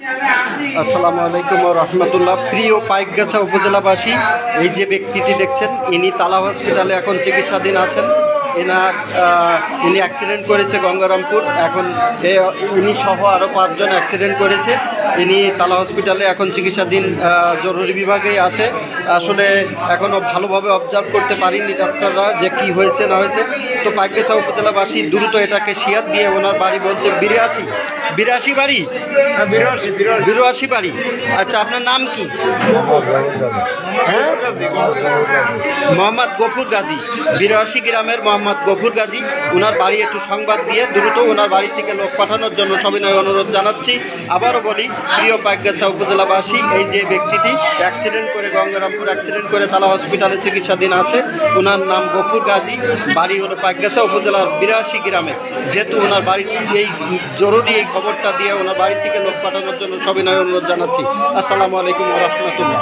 আসসালামু আলাইকুম রহমতুল্লাহ প্রিয় পাইকগাছা উপজেলাবাসী, এই যে ব্যক্তিটি দেখছেন, ইনি তালা হসপিটালে এখন চিকিৎসাধীন আছেন। এনার ইনি অ্যাক্সিডেন্ট করেছে গঙ্গারামপুর। এখন উনি সহ আরও পাঁচজন অ্যাক্সিডেন্ট করেছে। ইনি তালা হসপিটালে এখন চিকিৎসাধীন জরুরি বিভাগেই আছে। আসলে এখনও ভালোভাবে অবজার্ভ করতে পারিনি ডক্টররা যে কি হয়েছে না হয়েছে। তো পাইকগাছা উপজেলাবাসী দ্রুত এটাকে শিয়ার দিয়ে ওনার বাড়ি বলছে বিরাশি বিরাশি বাড়ি? বিরাশি বাড়ি। আচ্ছা আপনার নাম কি? হ্যাঁ? মোহাম্মদ গফুর গাজী। বিরাশি গ্রামের মোহাম্মদ গফুর গাজী। ওনার বাড়ি একটু সংবাদ দিয়ে দ্রুত ওনার বাড়ি থেকে লোক পাঠানোর জন্য সবিনয় অনুরোধ জানাচ্ছি। আবারও বলি প্রিয় পাকগাছা উপজেলাবাসী, এই যে ব্যক্তিটি অ্যাক্সিডেন্ট করে গঙ্গারামপুর অ্যাক্সিডেন্ট করে তালা হসপিটালে চিকিৎসাধীন আছে ওনার নাম গফুর গাজী, বাড়ি হলো পাইকগাছা উপজেলার বিরাশি গ্রামে। যেহেতু ওনার বাড়ি এই জরুরি এই খবরটা দিয়ে ওনার বাড়ি থেকে লোক পাঠানোর জন্য সবিনয় অনুরোধ জানাচ্ছি। আসসালামু আলাইকুম রহমতুল্লাহ।